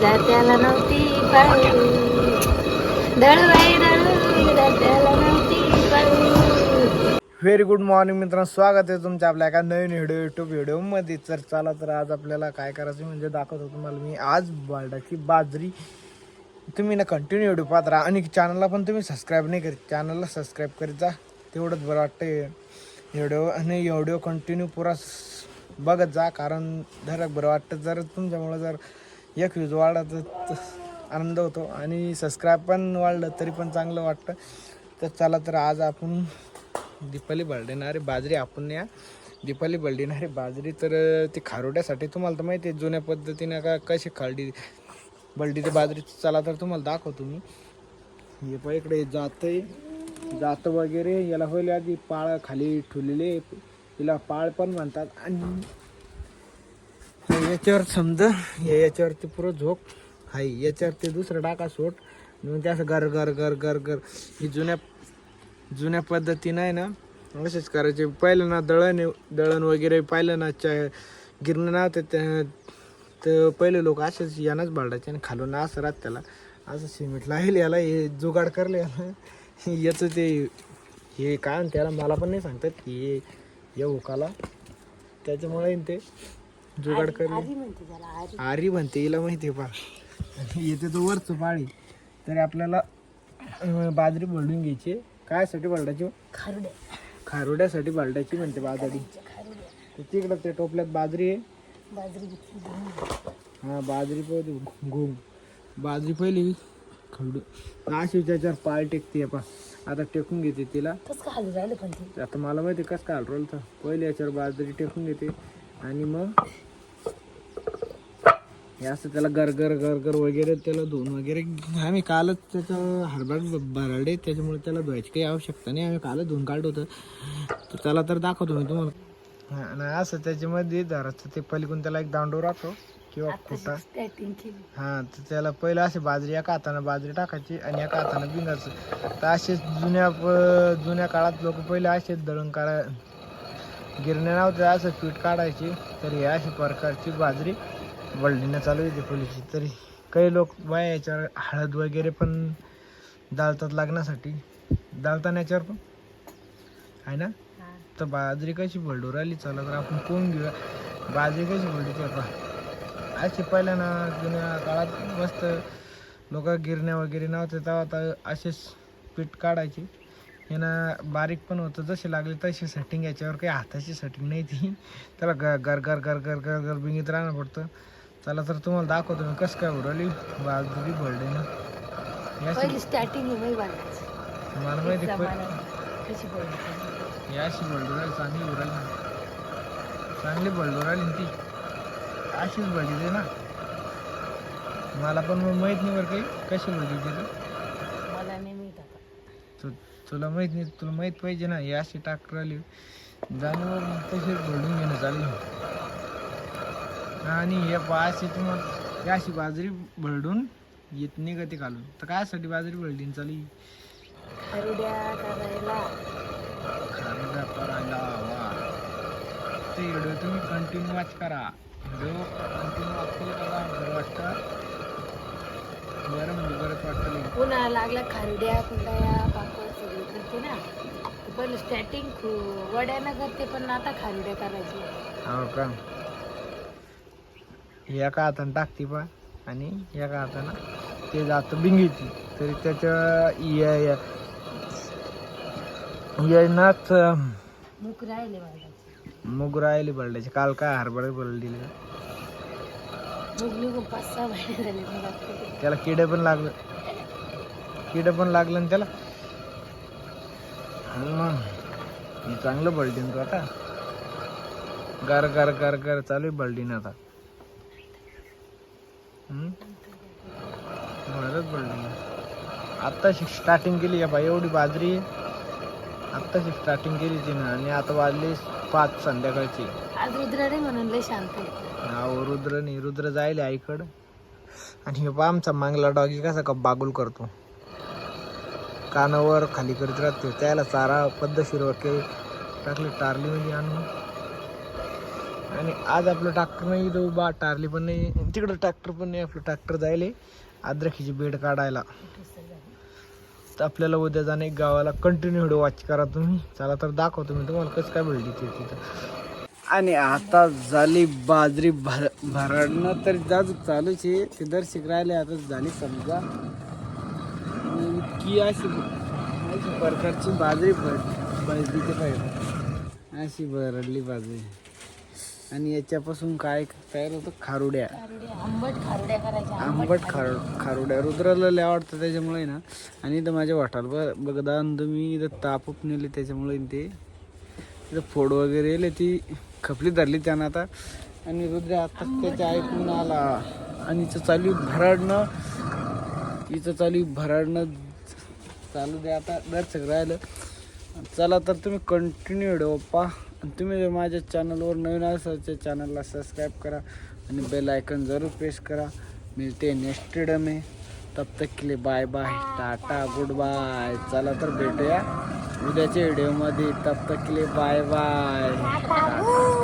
जात्याला नव्हती पाळू दळवाई दळू जात्याला नव्हती पाळू व्हेरी गुड मॉर्निंग मित्रांनो स्वागत आहे तुमच्या आपल्या एका नवीन व्हिडिओ युट्यूब व्हिडिओमध्ये तर चला तर आज आपल्याला काय करायचं म्हणजे दाखवतो तुम्हाला मी आज बालडाची बाजरी. तुम्ही ना कंटिन्यू व्हिडिओ पाहत राहा. आणि चॅनलला पण तुम्ही सबस्क्राईब नाही करीत चॅनलला सबस्क्राईब करीत जा. तेवढंच बरं वाटतं व्हिडिओ आणि व्हिडिओ कंटिन्यू पुरा बघत जा कारण धरक बरं वाटतं. जर तुमच्यामुळं जर एक व्ह्यूज वाढला तर आनंद होतो आणि सबस्क्राईब पण वाढलं तरी पण चांगलं वाटतं. तर चला तर आज आपण दीपाली बलडेणारी बाजरी आपण या. दीपाली बलडेणारी बाजरी तर ती खारोट्यासाठी तुम्हाला तर माहिती आहे जुन्या पद्धतीने का कशी खालडी बलडी ते बाजरी. चला तर तुम्हाला दाखवतो मी. हे पण इकडे जातंय. जात वगैरे याला होईल आधी पाळ खाली ठुलेले हिला पाळ पण म्हणतात. आणि याच्यावर समजा हे याच्यावरती पुरं झोप. आहे याच्यावरती दुसरं टाका सोट मग ते म्हणजे असं गर गर गर गर गर. ही जुन्या जुन्या पद्धतीनं आहे ना असेच करायचे. पाहिलं ना दळण दळण वगैरे पाहिलं ना चा गिरणं ना तर त्या- तर पहिले लोक असेच यानंच बाळडायचे आणि खालून असं राहत त्याला. असं सिमेंट लागेल याला हे जुगाड करले याला. याचं ते हे काय त्याला मला पण नाही सांगतात की हे हे उकाला त्याच्यामुळे ते जुगाड म्हणते त्याला आधी आरी म्हणते हिला माहिती आहे पा येते तो वरचं पाळी. तरी आपल्याला अं, बाजरी भरडून घ्यायची. कायसाठी भरडायची खारुड्या. खारोड्यासाठी भरडायची म्हणते बाजरी. खारुड्या. तर तिकडं ते टोपल्यात बाजरी आहे. बाजरी घेतली. हा बाजरी पहिली घुम. बाजरी पहिली. खरडू अशी त्याच्यावर पाळ टेकते पा आता टेकून घेते तिला. कसं का हलू राहिलं पण ते? आता मला माहिती कसं काय रोल तर. पहिले याच्यावर बाजरी टेकून घेते. आणि मग हे असं त्याला गरगर गरगर वगैरे त्याला धुवून वगैरे आम्ही कालच त्याचं हरभर भरडे त्याच्यामुळे त्याला धुवायची काही आवश्यकता नाही. आम्ही कालच धुवून काढलं होतं. तर त्याला तर दाखवतो मी तुम्हाला. हा, आणि असं त्याच्यामध्ये धराचं ते पलीकडून त्याला एक दांडू राहतो किंवा खोटा हा तर त्याला पहिलं अशी बाजरी एका हातानं बाजरी टाकायची आणि एका हातानं बिंगायचं तर असेच जुन्या प- जुन्या काळात लोक पहिले असेच दळण काढा गिरणे नव्हते असं पीठ काढायची. तर हे अशी प्रकारची बाजरी वळणीनं चालू होती पहिलीची तरी काही लोक बाया याच्यावर हळद वगैरे पण दाळतात लागण्यासाठी. दाळताना याच्यावर पण. आहे ना? तर बाजरी कशी भरडू राहिली चला तर आपण कोण घेऊया? बाजरी कशी भरडी ते पहा. असे पहिल्या ना जुन्या काळात मस्त लोक गिरण्या वगैरे नव्हते तेव्हा तर असेच पीठ काढायचे. यानं बारीक पण होतं जसे लागले तशी सेटिंग याच्यावर काही हाताची सेटिंग नाही ती. त्याला ग गर गर गर गर गर गर बिंगीत राहणं पडतं. चला तर तुम्हाला दाखवतो मी कसं काय उडवली बाजरी भरडी ना. पहिली स्टार्टिंग आहे मी बांधायची. मला माहिती कशी बोलायची याशी बलडोराली चांगली उराली चांगली बलडोराली ती. अशीच बलडी ना. मला पण मग माहीत नाही बरं काही कशी बलडी ती. मला नाही माहीत आता. तू तुला माहीत नाही तुला माहीत पाहिजे ना ही अशी टाक राहिली. जाणीवर तशीच बलडून घेणं चालेल. आणि हे अशी तुम्हाला ही अशी बाजरी भरडून येत निघते घालून तर कायसाठी बाजरी भरडी चालली? खारुड्या करायला. खारगा करायला वा. ते व्हिडिओ तुम्ही कंटिन्यू वॉच करा. व्हिडिओ कंटिन्यू वॉच केले का? बरं वाटतं? बरं म्हणजे बरंच वाटतं. पुन्हा लागला खारुड्या कुंडाया पापड सगळे करते ना. पहिलं स्टार्टिंग वड्यानं करते पण आता खारुड्या करायची. हो का? एका हातानं टाकते पा आणि एका हातानं ते जातं बिंगीची. तरी त्याच्या या या येण्यात मुक राहिले बायकाचे मूग राहिली बरडायची काल काय हरभरे दिले त्याला किडे पण लागलं. किडे पण लागलं ना त्याला मग चांगलं बलडीन तू आता. गार गार गार गार चालू आहे बलडीन आता. बरंच बलडीन आत्ताशी स्टार्टिंग केली आहे बाई? एवढी बाजरी. आत्ताशी स्टार्टिंग केली तिनं आणि आता वाजली पाच संध्याकाळची. आज रुद्र रे म्हणून लय शांत नाव रुद्र नाही. रुद्र जायले आईकडं. आणि हे आमचा मांगला डॉगी कसा का बागुल करतो. कानावर खाली करीत राहतो. त्याला चारा पद्धतशीर वगैरे टाकली टारली म्हणजे आणून. आणि आज आपलं ट्रॅक्टर नाही तो बा टारली पण नाही. तिकडं ट्रॅक्टर पण नाही आपलं ट्रॅक्टर जायले. अद्रखीची बेड काढायला. तर आपल्याला उद्या जाणे गावाला. कंटिन्यू व्हिडिओ वॉच करा तुम्ही. चला तर दाखवतो मी तुम्हाला कसं काय भेटली ते तिथं. आणि आता झाली बाजरी भर भरडणं तर जाज चालूच आहे. ते दर्शक राहिले आता झाली समजा. की इतकी अशी अशी प्रकारची बाजरी भर भरली ते पाहिजे अशी भरडली बाजरी. आणि याच्यापासून काय तयार होतं? खारुड्या. आंबट खारुड्या करायच्या. आंबट खार खारुड्या. रुद्राला लय आवडतं त्याच्यामुळे ना. आणि इथं माझ्या वाटाल बघदा तुम्ही इथं तापूप नेले त्याच्यामुळे ते. इथं फोड वगैरे येले ती खपली धरली त्यानं आता. आणि रुद्र आता त्याच्या ऐकून आला. आणि इथं चालू भराडणं इथं चालू भराडणं चालू दे आता. दर्शक राहिलं. चला तर तुम्ही कंटिन्यू व्हिडिओ पहा. आणि तुम्ही जर माझ्या चॅनलवर नवीन असाल तर चॅनलला सबस्क्राईब करा आणि बेल आयकन जरूर प्रेस करा. मिळते नेक्स्ट व्हिडिओ में तब तक के लिए bye bye tata good bye चला तर भेटूया उद्याच्या व्हिडिओमध्ये तब तक के लिए बाय बाय